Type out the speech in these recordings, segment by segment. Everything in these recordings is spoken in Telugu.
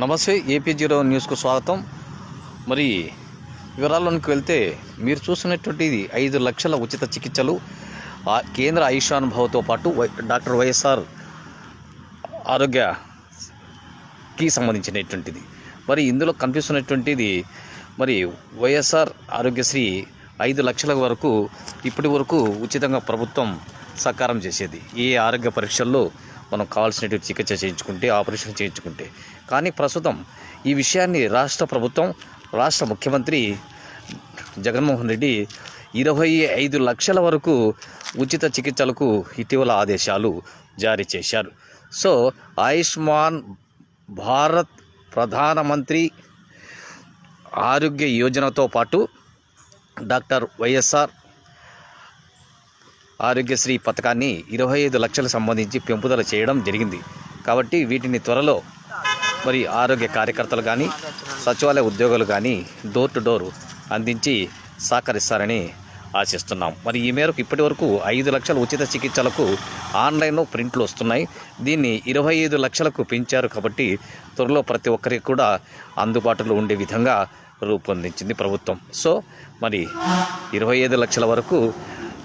నమస్తే ఏపీ జీరో న్యూస్కు స్వాగతం. మరి వివరాల్లోనికి వెళ్తే మీరు చూస్తున్నటువంటి ఐదు లక్షల ఉచిత చికిత్సలు. ఆ కేంద్ర ఆయుష్మాన్ భవతో పాటు వై డాక్టర్ వైఎస్ఆర్ ఆరోగ్యకి సంబంధించినటువంటిది. మరి ఇందులో కనిపిస్తున్నటువంటిది మరి వైఎస్ఆర్ ఆరోగ్యశ్రీ ఐదు లక్షల వరకు ఇప్పటి వరకు ఉచితంగా ప్రభుత్వం సహకారం చేసేది. ఏ ఆరోగ్య పరీక్షల్లో మనం కావాల్సినటువంటి చికిత్స చేయించుకుంటే ఆపరేషన్ చేయించుకుంటే. కానీ ప్రస్తుతం ఈ విషయాన్ని రాష్ట్ర ప్రభుత్వం రాష్ట్ర ముఖ్యమంత్రి జగన్మోహన్ రెడ్డి ఇరవై ఐదు లక్షల వరకు ఉచిత చికిత్సలకు ఇటీవల ఆదేశాలు జారీ చేశారు. సో ఆయుష్మాన్ భారత్ ప్రధానమంత్రి ఆరోగ్య యోజనతో పాటు డాక్టర్ వైఎస్ఆర్ ఆరోగ్యశ్రీ పథకాన్ని ఇరవై ఐదు లక్షలు సంబంధించి పెంపుదల చేయడం జరిగింది. కాబట్టి వీటిని త్వరలో మరి ఆరోగ్య కార్యకర్తలు కానీ సచివాలయ ఉద్యోగులు కానీ డోర్ టు డోర్ అందించి సహకరిస్తారని ఆశిస్తున్నాం. మరి ఈ మేరకు ఇప్పటి వరకు ఐదు లక్షల ఉచిత చికిత్సలకు ఆన్లైన్లో ప్రింట్లు వస్తున్నాయి. దీన్ని ఇరవై ఐదు లక్షలకు పెంచారు కాబట్టి త్వరలో ప్రతి ఒక్కరికి కూడా అందుబాటులో ఉండే విధంగా రూపొందించింది ప్రభుత్వం. సో మరి ఇరవై ఐదు లక్షల వరకు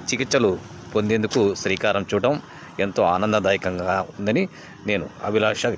చికిత్సలు పొందేందుకు శ్రీకారం చూడటం ఎంతో ఆనందదాయకంగా ఉందని నేను అభిలాష